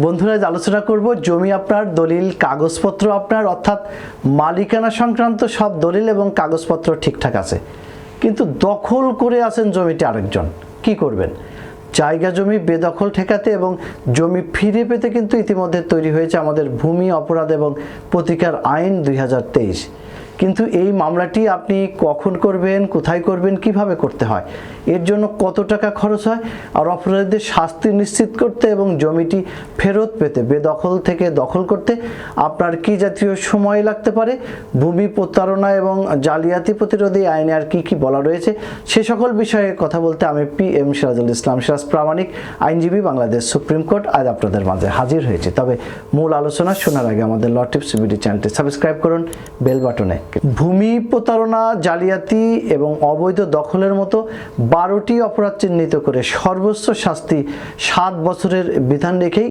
বন্ধুরা আলোচনা করব জমি আপনার, দলিল, কাগজপত্র আপনার, অর্থাৎ মালিকানা সংক্রান্ত সব দলিল এবং কাগজপত্র ঠিকঠাক আছে। কিন্তু দখল করে আছেন জমিটি আরেকজন। কি করবেন? জায়গা জমি বেদখল ঠেকাতে এবং জমি ফিরে পেতে কিন্তু ইতিমধ্যে তৈরি হয়েছে আমাদের ভূমি অপরাধ এবং প্রতিকার আইন দুই হাজার তেইশ। কিন্তু এই মামলাটি আপনি কখন করবেন, কোথায় করবেন, কীভাবে করতে হয়? এর জন্য কত টাকা খরচ হয়? আর অপরাধীদের শাস্তি নিশ্চিত করতে এবং জমিটি ফেরত পেতে, বেদখল থেকে দখল করতে আপনার কি জাতীয় সময় লাগতে পারে? ভূমি প্রতারণা এবং জালিয়াতি প্রতিরোধী আইনে আর কি কি বলা রয়েছে? সে সকল বিষয়ে কথা বলতে আমি পি এম সিরাজুল ইসলাম সিরাজ প্রামাণিক, আইনজীবী বাংলাদেশ সুপ্রিম কোর্ট। আজ আপনাদের মাঝে হাজির হয়েছে। তবে মূল আলোচনা শোনার আগে আমাদের ল টিপস চ্যানেলটি সাবস্ক্রাইব করুন, বেল বাটনে ভূমি প্রতারণা, জালিয়াতি এবং অবৈধ দখলের মতো বারোটি অপরাধ চিহ্নিত করে সর্বোচ্চ শাস্তি সাত বছরের বিধান রেখেই